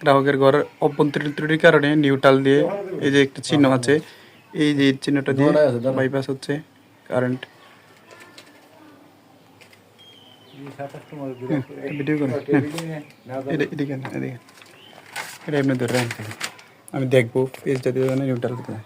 গ্রাহকের ঘরের অভ্যন্তরীণ ত্রুটির কারণে নিউটাল দিয়ে এই যে একটা চিহ্ন আছে এই যে চিহ্নটা দিয়ে। বাইপাস হচ্ছে কারেন্ট ভিডিও করে। এটা এদিকে না এদিকে এটা এমনি ধরে রাখেন খালি। আমি দেখব পেজটা দিয়ে নিউট্রাল কোথায়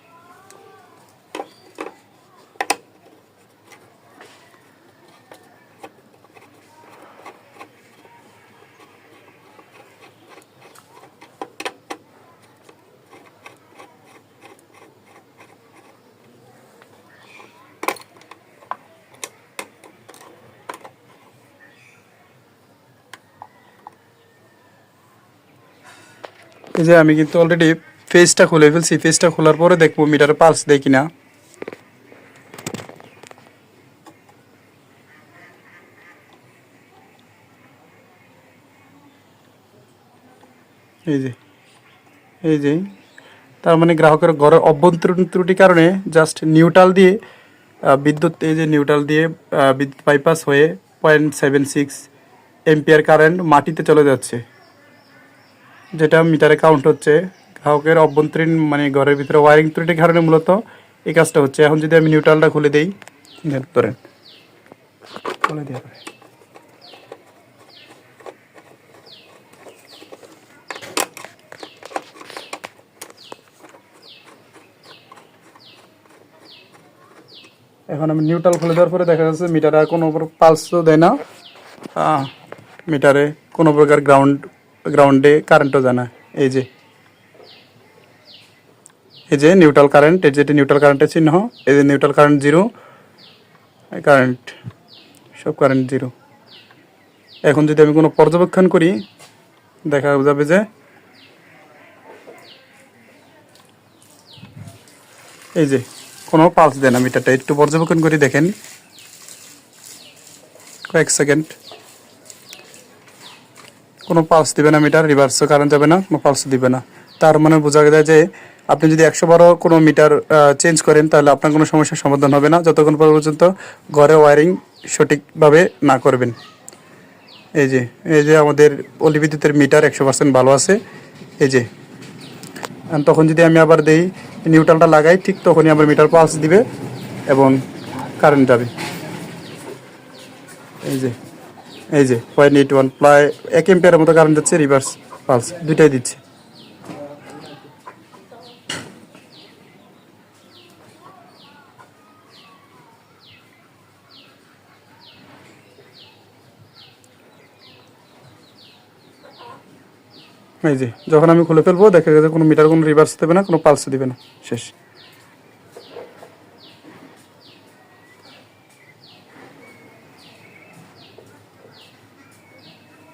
এই যে আমি কিন্তু অলরেডি ফেসটা খুলে ফেলছি। ফেসটা খোলার পরে দেখব মিটারে পালস দেয় কিনা। এই যে এই যে, তার মানে গ্রাহকের ঘরের অভ্যন্তরীণ ত্রুটির কারণে জাস্ট নিউট্রাল দিয়ে বিদ্যুৎ, এই যে নিউট্রাল দিয়ে বিদ্যুৎ বাইপাস হয়ে point seven six MPR current মাটিতে চলে যাচ্ছে। যেটা মিটারে কাউন্ট হচ্ছে গ্রাহকের অভ্যন্তরীণ মানে ঘরের ভিতরে ওয়ারিং ত্রুটির কারণে মূলত এই কাজটা হচ্ছে। এখন যদি আমি নিউট্রালটা খুলে দিই ধরেন খুলে। এখন আমি নিউট্রাল খুলে দেওয়ার পরে দেখা যাচ্ছে মিটারে আর কোনো পালসও দেয় না। মিটারে কোনো প্রকার গ্রাউন্ড গ্রাউন্ডে কারেন্টও যায় না এই যে। এই যে নিউট্রাল কারেন্ট এই যেটি নিউট্রাল কারেন্টের চিহ্ন। এই যে নিউট্রাল কারেন্ট জিরো কারেন্ট সব কারেন্ট জিরো এখন যদি আমি কোনো পর্যবেক্ষণ করি, দেখা যাবে যে এই যে কোনো পালস দেয় না মিটারটা একটু পর্যবেক্ষণ করে দেখেন। কয়েক সেকেন্ড কোনো পালস দিবে না মিটার রিভার্সও কারেন্ট যাবে না, কোনো পালস দিবে না। তার মানে বোঝা যায় যে আপনি যদি একশো বারো কোনো মিটার চেঞ্জ করেন, তাহলে আপনার কোনো সমস্যার সমাধান হবে না। যতক্ষণ পর্যন্ত ঘরে ওয়ারিং সঠিকভাবে না করবেন। এই যে এই যে আমাদের অলি বিদ্যুতের মিটার একশো পার্সেন্ট ভালো আছে। এই যে তখন যদি আমি আবার দেই নিউট্রালটা লাগাই, ঠিক তখনই আমার মিটার পালস দিবে এবং কারেন্ট যাবে। এই যে এই যে পয়েন্ট এইট ওয়ান প্রায় এক এম্পিয়ারের মতো কারেন্ট যাচ্ছে রিভার্স পালস দুইটাই দিচ্ছে। এই যে, যখন আমি খুলে ফেলব, দেখা গেছে কোনো মিটার কোনো রিভার্স দেবে না, কোনো পালস দেবে না, শেষ।